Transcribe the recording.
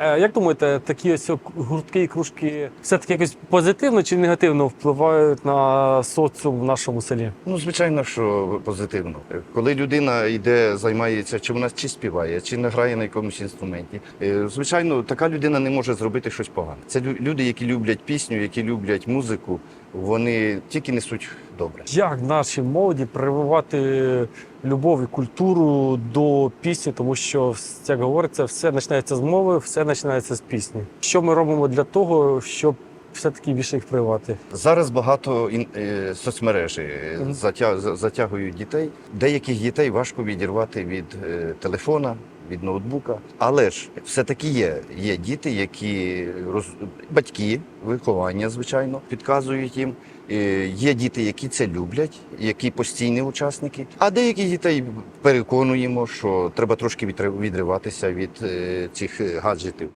Е, Як думаєте, такі ось гуртки і кружки все-таки якось позитивно чи негативно впливають на соціум в нашому селі? Ну, звичайно, що позитивно. Коли людина йде, займається, чи вона чи співає, чи не грає на якомусь інструменті. е, Звичайно, така людина не може зробити щось погане. Це лю- люди, які люблять пісню, які люблять музику, вони тільки несуть добре. Як нашій молоді прививати любов і культуру до пісні, тому що, як говориться, все починається з мови, все починається з пісні. Що ми робимо для того, щоб все-таки більше їх прививати? Зараз багато ін- е, соцмережі Мгм. затя- затягують дітей. Деяких дітей важко відірвати від е, телефона. Від ноутбука, але ж все-таки є. Є діти, які роз... батьки, виховання, звичайно, підказують їм. Е, Є діти, які це люблять, які постійні учасники. А деякі дітей переконуємо, що треба трошки відри- відриватися від е, цих гаджетів.